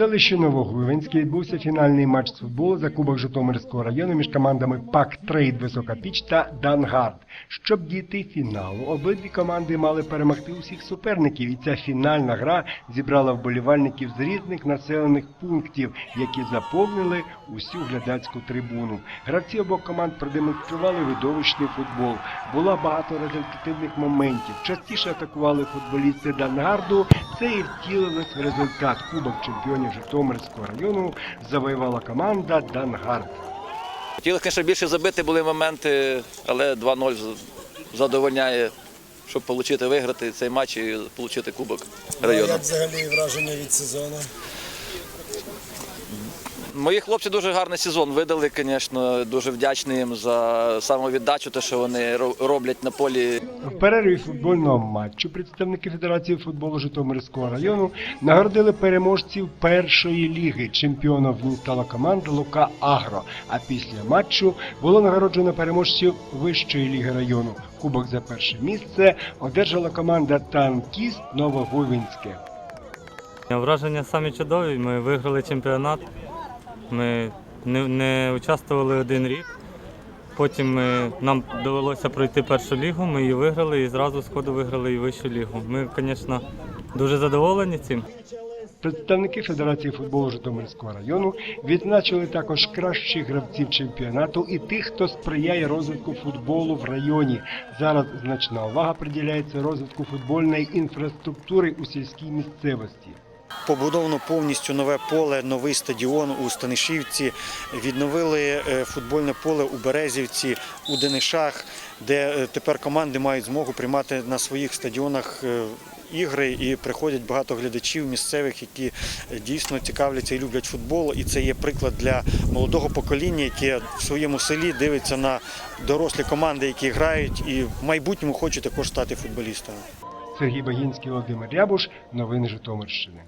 селищі Новогуйвинське відбувся фінальний матч з футболу за Кубок Житомирського району між командами Пак Трейд Висока Піч та Дангард. Щоб дійти фіналу, обидві команди мали перемогти усіх суперників, і ця фінальна гра зібрала вболівальників з різних населених пунктів, які заповнили усю глядацьку трибуну. Гравці обох команд продемонстрували видовищний футбол. Було багато результативних моментів. Частіше атакували футболісти Дангарду. Це і втілилось в результат. Кубок чемпіонів Житомирського району завоювала команда Дангард. Хотіли, звісно, більше забити були моменти, але 2-0 з- задовольняє, щоб отримати виграти цей матч і отримати кубок району. Як взагалі враження від сезону? Мої хлопці дуже гарний сезон видали, звісно, дуже вдячний їм за самовіддачу, те, що вони роблять на полі. В перерві футбольного матчу представники Федерації футболу Житомирського району нагородили переможців першої ліги. Чемпіоном в ній стала команда Лука Агро. А після матчу було нагороджено переможців вищої ліги району. Кубок за перше місце одержала команда Танкіст Новогуйвинське. Враження самі чудові. Ми виграли чемпіонат. Ми не, не участвували один рік. Потім ми, нам довелося пройти першу лігу, ми її виграли і зразу сходу виграли і вищу лігу. Ми, звісно, дуже задоволені цим. Представники Федерації футболу Житомирського району відзначили також кращих гравців чемпіонату і тих, хто сприяє розвитку футболу в районі. Зараз значна увага приділяється розвитку футбольної інфраструктури у сільській місцевості. Побудовано повністю нове поле, новий стадіон у Станишівці. Відновили е, футбольне поле у Березівці, у Денишах, де е, тепер команди мають змогу приймати на своїх стадіонах е, ігри і приходять багато глядачів місцевих, які дійсно цікавляться і люблять футбол. І це є приклад для молодого покоління, яке в своєму селі дивиться на дорослі команди, які грають, і в майбутньому хочуть також стати футболістами. Сергій Багінський, Володимир Рябуш. Новини Житомирщини.